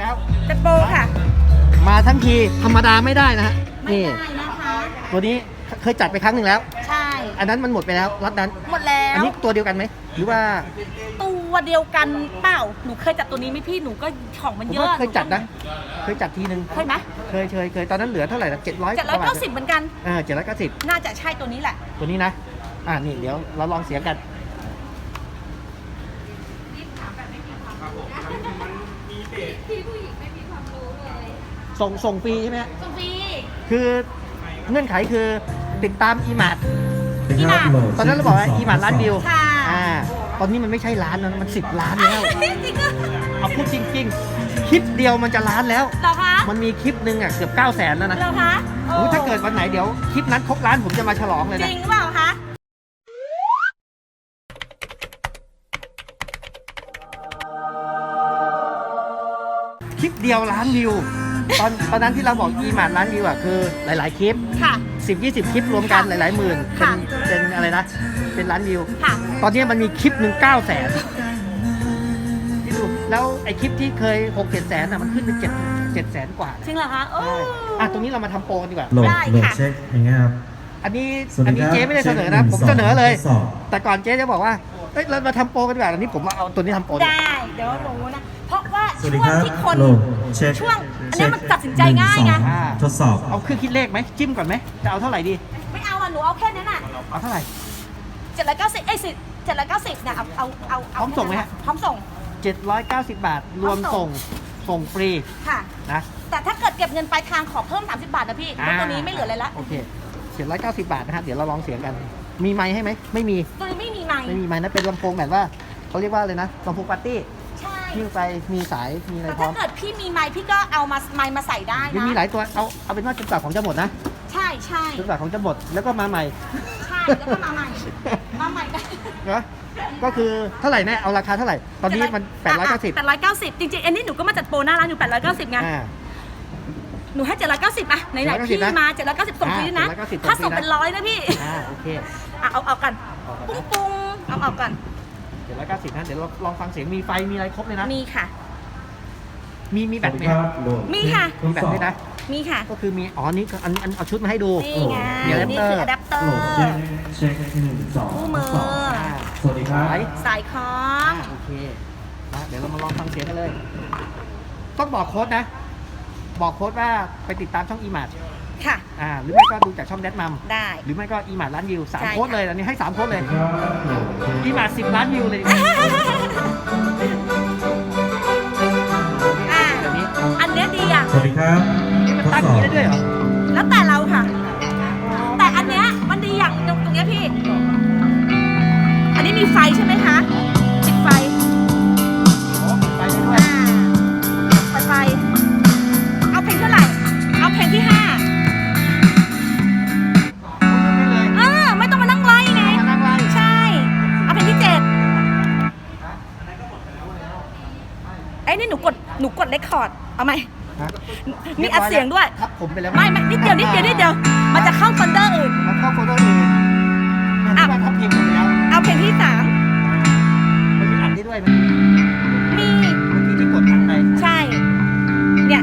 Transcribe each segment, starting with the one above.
แล้ว จัดโปรค่ะ มาทั้งทีธรรมดาไม่ได้นะฮะไม่นี่ได้นะคะ ตัวนี้เคยจัดไปครั้งหนึ่งแล้ว ใช่ อันนั้นมันหมดไปแล้วล็อตนั้น หมดแล้อันว นี้ตัวเดียวกันไหมหรือว่า ตัวเดียวกันเปล่า หนูเคยจัดตัวนี้ไหมพี่ หนูก็ของมันผมเยว่าอะเคยจัดนะ เคยจัดทีนึง เคยไหมเคยเคยเคยตอนนั้นเหลือเท่าไหร่นะเจ็ดร้อยเจ็ดร้อยเก้าสิบเหมือนกันเออเจ็ดร้อยเก้าสิบน่าจะใช่ตัวนี้แหละ ตัวนี้นะ อ่านี่เดี๋ยวเราลองเสียงกัน ส่งส่งฟรีใช่ไหมฮะสุฟีคือเงื่อนไขคือติดตามอีมาร์อีหมาตอนนั้นเราบอกว่าอีมาร์ล้านวิวค่ะอ่าตอนนี้มันไม่ใช่ล้านนะมันสิบล้านแล้วจริงเหรอเอาพูดจริง ๆ คลิปเดียวมันจะล้านแล้ว เหรอคะมันมีคลิปหนึ่งอะเกือบ9 0 0แสนแล้วนะเหรอคะโอ้ยถ้าเกิดวันไหนเดี๋ยวคลิปนั้นครบล้านผมจะมาฉลองเลยจนะ ริงหรือเปล่า เดียวล้านวิว ตอนตอนนั้นที่เราบอกอีมาร์ล้านวิวอะคือหลาย ๆ คลิป ค่ะ 10 20 คลิปรวมกันหค่ะลาย ๆ หมื่น เป็ค่ะ นเป็นอะไรนะ เป็นล้านวิว ค่ะ ตอนนี้มันมีคลิปหนึ่ง9 0 0แสนที่ดูแล้วไอ้คลิปที่เคย6 7แสนอะมันขึ้นเป็น7 7แสนกว่าจริงเหรอคะโอ้ใช่อะตรงนี้เรามาทำโปรกันดีกว่า โหลดได้โหลดค่ะ เช็คอย่างเงี้ยครับอันนี้สวัสอันดีนี้ครับเจ๊ไม่ได้เสนอนะช็คหผมเสนอเลยทดสอบ แต่ก่อนเจ๊จะบอกว่าเอ้ยเรามาทำโปรกันดีกว่าอันนี้ผมมาเอาตัวนี้ทำโปรดีกว่า ได้ เดี๋ยวหนูนะเพราะว่า สวัสช่ดีวคงรับที่คนโหลดเช็คช่วงอันเช็นี้คมันตัดสินใจง่ายไง หนึ่สออ่าทดสอบ เอาเครื่องคิดเลขไหมจิ้มก่อนไหมจะเอาเท่าไหร่ดี ไม่เอาอะหนูเอาแค่นั้นอะเอาเท่าไหร่ เจ็ดร้อยเก้าสิบเอ้ยสิเจ็ดร้อยเก้าสิบเนี่ยเอาเอาเอาเาพร้อมส่งไหมฮะ พร้อมส่ง 790 บาท รวมพร้อมส่ส่ง ง ส่งฟรีค่ะ นะ แต่ถ้าเกิดเก็บเงินปลายทางขอเพิ่ม 30 บาทนะพี่เพราะตัวนี้ไม่เหลืออะไรละ โอเค790 บาทนะฮะ เดี๋ยวเราลองเสียงกัน มีไมค์ให้ไหม ไม่มี ตัวนี้ไม่มีไมค์ไม่มีไมค์นะ เป็นลำโพงแบบว่าเขาเรียกว่าเลยนะลำโพงปาร์ตี้ ใช่ที่ไปมีสายมีอะไรแต่พร้ถ้าอมเกิดพี่มีไมค์พี่ก็เอามาไมค์มาใส่ได้ยังนะ มีหลายตัวเอาเอาเป็นว่าจนกว่าของจะหมดนะใช่ใช่จนกว่าของจะหมดแล้วก็มาใหม่ ใช่แล้วก็มาใหม่ มาใหม่ได้นะก็คือเท่าไหร่แน่เอาราคาเท่าไหร่ ตอนนี้มัน 890 890จริงๆอันนี้หนูก็มาจัดโปรหน้าร้านอยู่890ไง อ่า หนูให้790อะไหนๆพี่790นะมา790ส่งฟรีด้วยนะ อ่า790ถ้าส่งส่งฟรีนะเป็นร้อยนะพี่ อ่าโอเค อะเอาเอากัน เอากันปุ้งปุ้งเอาเอากันเจ็ดร้อยเก้าสิบนะเดี๋ยวเราลองฟังเสียงมีไฟมีอะไรครบเลยนะ มีค่ะ มีมีสแบวัตสไหมดีครับโหลดมีค่ะทมีดแบสตอบด้วยนะมีค่ะ ก็คือมีอ๋อนี่อันอันเอาชุดมาให้ดูนี่ไงมีอะแดปนี่เตอคือร์อะแดปเตอโหลดร์เช็คเช็คหนึ่งสองคู่มือทดสอบอ่าสวัสดีครับสายสายคล้ออ่างโอเคนะเดี๋ยวเรามาลองฟังเสียงกันเลย ต้องบอกโค้ดนะ บอกโค้ดว่าไปติดตามช่องอีมาร์ ค่ะ อ่าหรือไม่ก็ดูจากช่องแดดมัมได้ หรือไม่ก็อีมาร์ร้านวิวสามใช่โค้ดค่ะเลยอันนี้ให้สามโค้ดเลยสวัสดีครับโหลดเช็คอีมาร์สิบล้านวิวเลยอ่าเดี๋ยวนี้อันเนี้ยดีอะ สวัสดีครับนี่มันทดตั้งสออย่างบนี้ได้ด้วยเหรอแล้วแต่เราค่ะ แต่อันเนี้ยมันดีอย่างตรงตรงเนี้ยพี่ อันนี้มีไฟใช่ไหมคะปิด หนูกดหนูกดเลคคอร์ด เอาไหม ฮะมีอัดเสียงด้วยครับผมไปแล้วไม่ไม่นิดเดียวนิดเดียวนิดเดียว มันจะเข้าโฟลเดอร์อื่น มันเข้าโฟลเดอร์อื่นมันอะไม่ว่าทับพิมพ์หมดแล้ว เอาเพลงที่สามมันมีอัดได้ด้วยมันมีบางทีที่กดอัดไปใช่ เนี่ย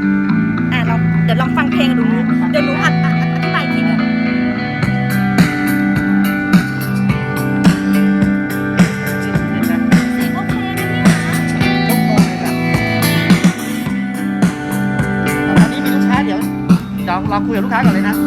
อะเราเดี๋ยวลองฟังเพลงดู เดี๋ยวหนูอัด องลอลูกค้าก่อนเลยนะ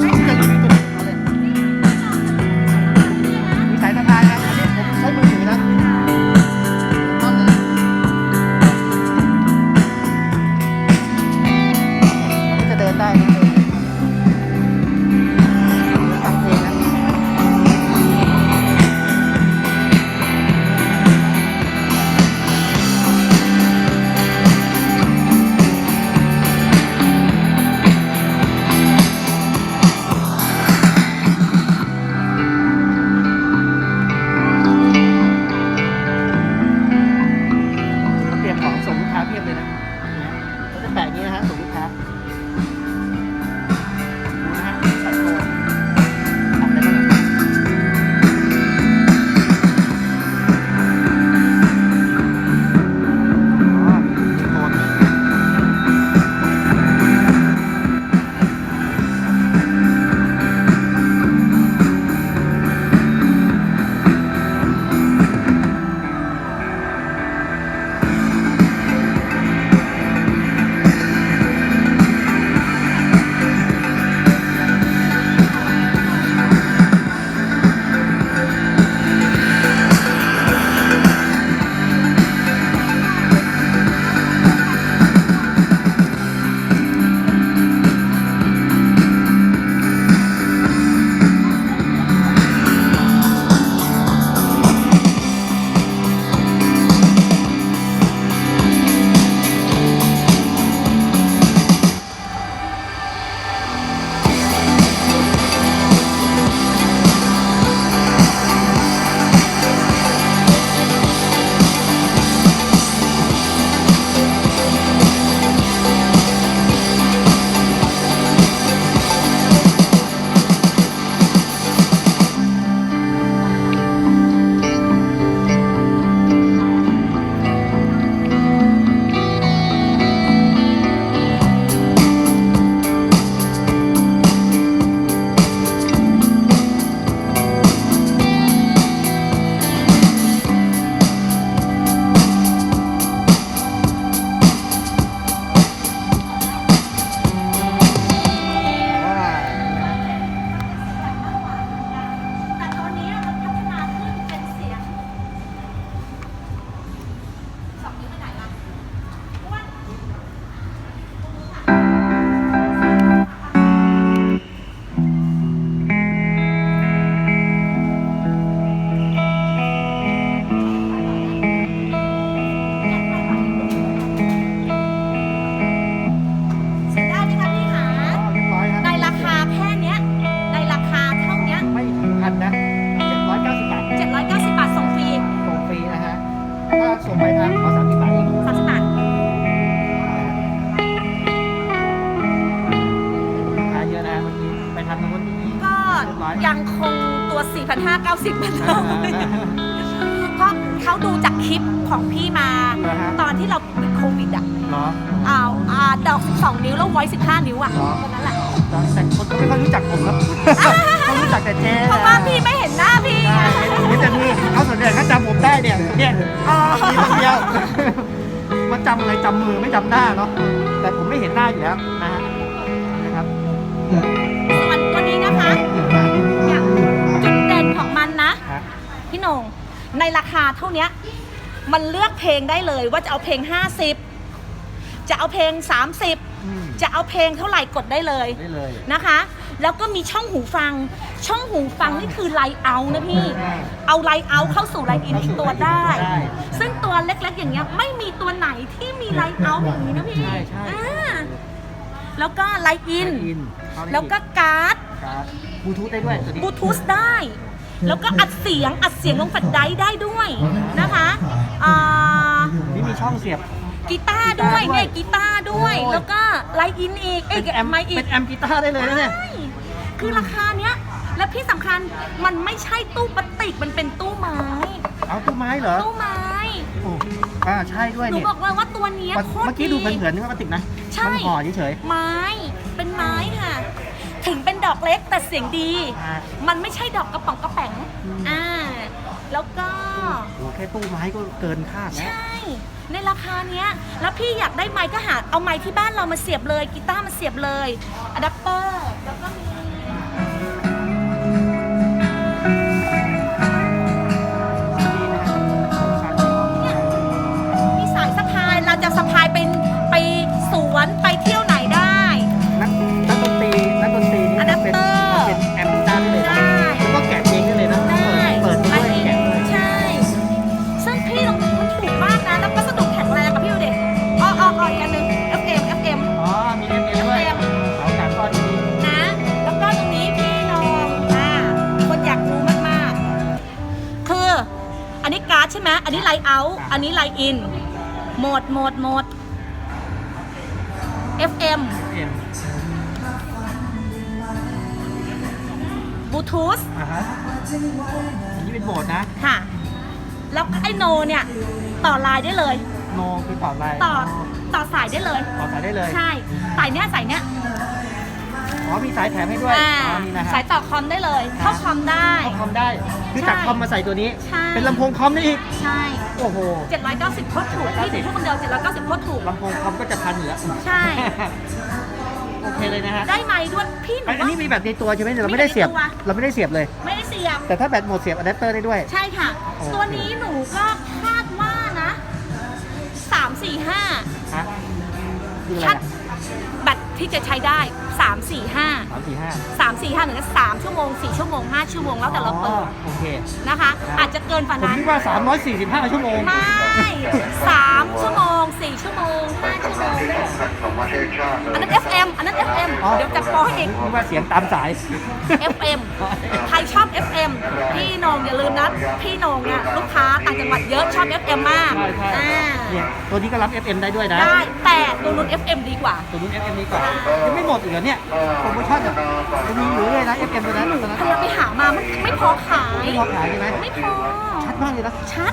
ห้าเก้าสิบพันเท่าเพราะเขาดูจากคลิปของพี่มา เหรอฮะ ตอนที่เราติดโควิดอะเหรอเอาอ่าดอก12 นิ้วแล้วไว้ 15 นิ้วอะเหรอ ตอนนั้นแหละแต่คนก็ไม่ค่อยรู้จักผมครับเขารู้จักแต่เจ๊เพราะว่าพี่ไม่เห็นหน้าพี่ ใช่เห็นแต่มือเขาส่วนใหญ่เขาจำผมได้เนี่ยเนี่ยอ๋อ มีคนเดียวมาจำอะไรจำมือไม่จำหน้าเนาะแต่ผมไม่เห็นหน้าอยู่แล้วนะฮะนะครับส่ พี่โหนงในราคาเท่าเนี้ยมันเลือกเพลงได้เลยว่าจะเอาเพลง 50 จะเอาเพลง 30อืมจะเอาเพลงเท่าไหร่กดได้เลยได้เลยนะคะ แล้วก็มีช่องหูฟัง ช่องหูฟังนี่คือไลเอานะพี่ เอาไลเอาเข้าสู่ไลอินอีกตัวได้ได้ ซึ่งตัวเล็กๆอย่างเงี้ยไม่มีตัวไหนที่มีไลเอาอย่างนี้นะพี่ใช่ใช่อ่าแล้วก็ไลอินอินเข้าได้แล้วก็การ์ดการบลูทูธได้ด้วยตัวนี้บลูทูธได้ แล้วก็อัดเสียงอัดเสียงลงแฟลชไดรฟ์ได้ด้วยนะคะอ่า นี่มีช่องเสียบ กีตาร์ด้วยกีตาร์ด้วยเนี่ยกีตาร์ด้วยโอ้ย แล้วก็ไลน์อินอีกเอ้ยเป็นแอมไมค์อีเป็กนแอมกีตาร์ได้เลยนะเนี่ย ใช่คือราคาเนี้ย และที่สำคัญมันไม่ใช่ตู้พลาสติกมันเป็นตู้ไม้ เอาตู้ไม้เหรอตู้ไม้โอ้อ่าใช่ด้วยหนูเนี่ยบอกเลยว่าตัวเนี้ยเมื่อโคตรเมื่อกี้ดีดูเผินๆนึกว่าพลาสติกนะ ใช่ มันห่อเฉยไม้เป็นไม้ค่ะ ถึงเป็นดอกเล็กแต่เสียงดีอ่ามันไม่ใช่ดอกกระป๋องกระแป๋งอืมอ่าแล้วก็ๆโอ้แค่ตู้ไม้ก็เกินคาดแล้วใช่ ในราคาเนี้ย แล้วพี่อยากได้ไม้ก็หาเอาไม้ที่บ้านเรามาเสียบเลยกีตาร์มาเสียบเลยอะแดปเตอร์ ลน์อิน โหมด โหมด โหมด FM เอ็มบลูทูธอ่าฮะอันนี้เป็นโบสถ์นะ ค่ะ แล้วไอโนเนี่ย ต่อไลน์ได้เลย โนคือต่ออะไรต่อต่อสายได้เลย ต่อสายได้เลย ใช่ สายเนี้ยสายเนี้ย อ๋อมีสายแถมให้ด้วยอ่าอ๋อนี่นะฮะ สายต่อคอมได้เลยเข้าคอมได้เข้าคอมได้คือใช่จากคอมมาใส่ตัวนี้ ใช่ เป็นลำโพงคอมได้อีก ใช่ โอ้โห 790โคตรถูกพี่ถือแค่คนเดียว790โคตรถูก ลำโพงคอมก็จะพันอยู่แล้วใช่ โอเคเลยนะฮะได้ไหมด้วยพี่หนูอันว่า นี้มีแบบในตัวใช่ไหมเราไม่ได้เสียบ มีแบบในตัว เราไม่ได้เสียบเลย ไม่ได้เสียบ แต่ถ้าแบตหมดเสียบอะแดปเตอร์ได้ด้วย ใช่ค่ะ โอเค ตัวนี้หนูก็คาดว่านะ 3 4 5ฮะคืออะไรชัดอะแบต ที่จะใช้ได้ 3 4 5 สามสี่ห้า3 4 5หนึ่งก็3ชั่วโมง 4 ชั่วโมง 5 ชั่วโมงแล้วแต่เราเปิดโอเค นะคะ อาจจะเกินกว่าผมนั้นคิดว่า 345 ชั่วโมง ไม่สามชั่วโมง สี่ชั่วโมงห้าชั่วโมงอันนั้น FM อันนั้น FM อ๋อ เดี๋ยวจะโปอให้อีกคิดว่าเสียงตามสาย FM ใครชอบ FM พี่โหนงอย่าลืมนะ พี่โหนงเนี่ยลูกค้าต่างจังหวัดเยอะชอบ FM มากใช่ใช่ อ่าเนี่ยตัวนี้ก็รับ FM ได้ด้วยนะ ได้แต่ตัวนู้น FM ดีกว่า ตัวนู้น FM นี้ก่อนยังไม่หมดอีกเหรอเนี่ยโปรโมชั่นอะจะมีอยู่เลยนะ FM ตัวนั้นตัวนั้นพยายามไปหามามันไม่พอขาย ไม่พอขายใช่ไหมไม่พอ ชัดมากเลยนะชัด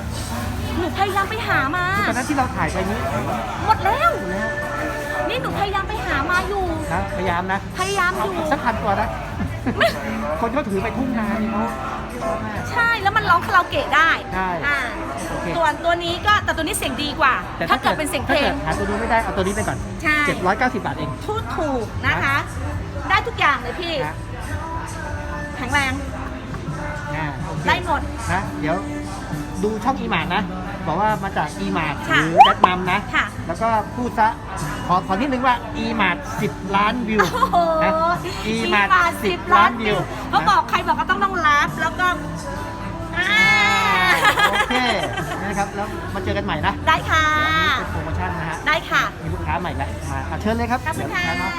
หนูพยายามไปหามาตอนนั้นที่เราถ่ายไปนี้หมดแล้วหมดแล้ว นี่หนูพยายามไปหามาอยู่ นะพยายามนะพยายามอเอายู่ อีกสักพันตัวนะคนเขาถือไปทุ่งนานี่เขาชอบมาก ใช่แล้วมันร้องคาราโอเกะได้ได้อ่าโอเค ส่วนตัวนี้ก็แต่ตัวนี้เสียงดีกว่า แต่ถ้าเกิดเป็นเสียงเพลงถ้ากิดหาตัวนี้ไม่ได้เอาตัวนี้ไปก่อน ใช่ 790 บาทเองพูดถูกนะคะ ได้ทุกอย่างเลยพี่นะแข็งแรง อ่าโอเคได้หมด นะเดี๋ยว ดูช่องอีมาร์นะ บอกว่ามาจากอีมาร์หค่ะรือแบทมัมนะ ค่ะแล้วก็พูดซะขอขอนิดนึงว่าอีมาร์10 ล้านวิวโอ้โหนะอีมาร์สิบ10 ล้านวิวเขาบอกใครบอกก็ต้องต้องรับแล้วก็อ่าโอเคนะครับแล้วมาเจอกันใหม่นะได้ค่ะเดี๋ยวอันนี้เป็นโปรโมชั่นนะฮะได้ค่ะ มีลูกค้าใหม่แล้วมาอะเชิญเลยครับขอบคุณเดี๋ยวลูกค่ะค้าเนาะ